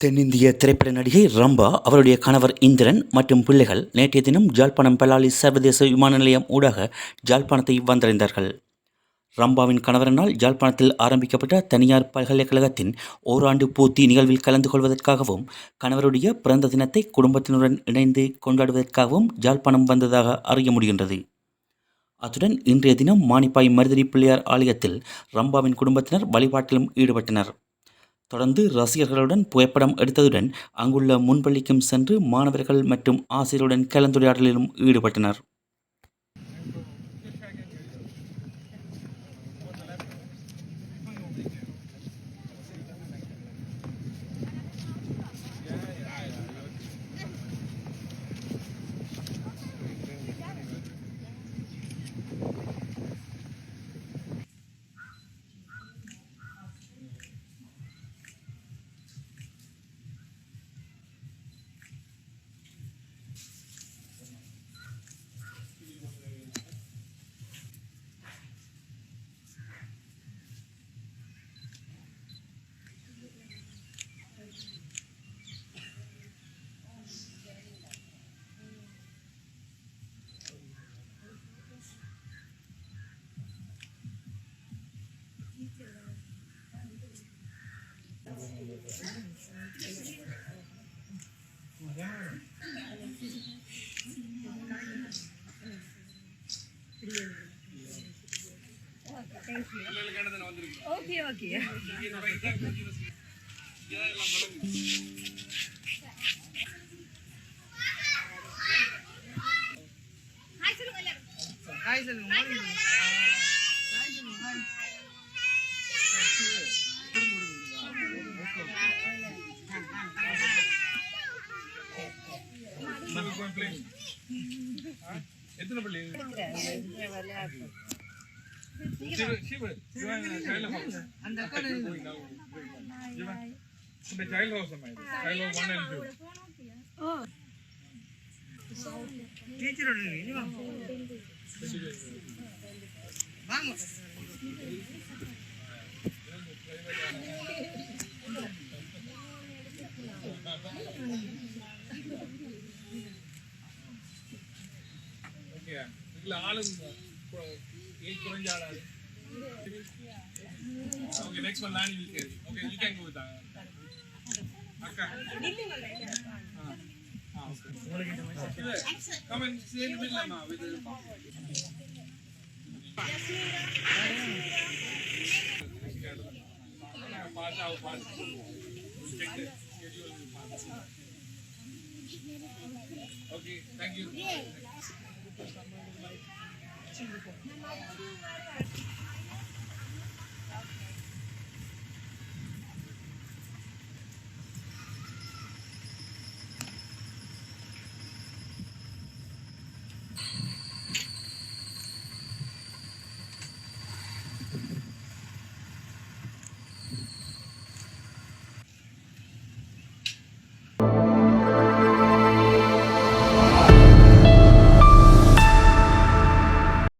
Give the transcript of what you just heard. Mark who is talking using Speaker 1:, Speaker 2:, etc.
Speaker 1: தென்னிந்திய திரைப்பட நடிகை ரம்பா அவருடைய கணவர் இந்திரன் மற்றும் பிள்ளைகள் நேற்றைய தினம் ஜாழ்ப்பாணம் பெலாலி சர்வதேச விமான நிலையம் ஊடாக ஜாழ்ப்பாணத்தை வந்தடைந்தார்கள். ரம்பாவின் கணவரனால் ஜாழ்ப்பாணத்தில் ஆரம்பிக்கப்பட்ட தனியார் பல்கலைக்கழகத்தின் ஓராண்டு பூர்த்தி நிகழ்வில் கலந்து கொள்வதற்காகவும் கணவருடைய பிறந்த தினத்தை குடும்பத்தினருடன் இணைந்து கொண்டாடுவதற்காகவும் ஜாழ்ப்பாணம் வந்ததாக அறிய முடிகின்றது. அத்துடன் இன்றைய தினம் மானிப்பாய் மருதடி பிள்ளையார் ஆலயத்தில் ரம்பாவின் குடும்பத்தினர் வழிபாட்டிலும் ஈடுபட்டனர். தொடர்ந்து ரசிகர்களுடன் புகைப்படம் எடுத்ததுடன் அங்குள்ள முன்பள்ளிக்கும் சென்று மாணவர்கள் மற்றும் ஆசிரியருடன் கலந்துரையாடலிலும் ஈடுபட்டனர்.
Speaker 2: ஓகே ஓகே ஹாய் சொல்லுங்க மார்னிங் ஹாய் சொல்லுங்க ஹாய்
Speaker 3: எத்தனை பள்ளி
Speaker 2: அந்த
Speaker 3: child house child house one
Speaker 2: and two வாங்க
Speaker 3: இதுல ஆளும் ஏஜ் குறைஞ்ச ஆளாது okay next one லானி will carry okay you can go with அக்கா. Ah ah okay come and say in middle அம்மா வித் பாஸ் ஆவு pass check the schedule okay thank you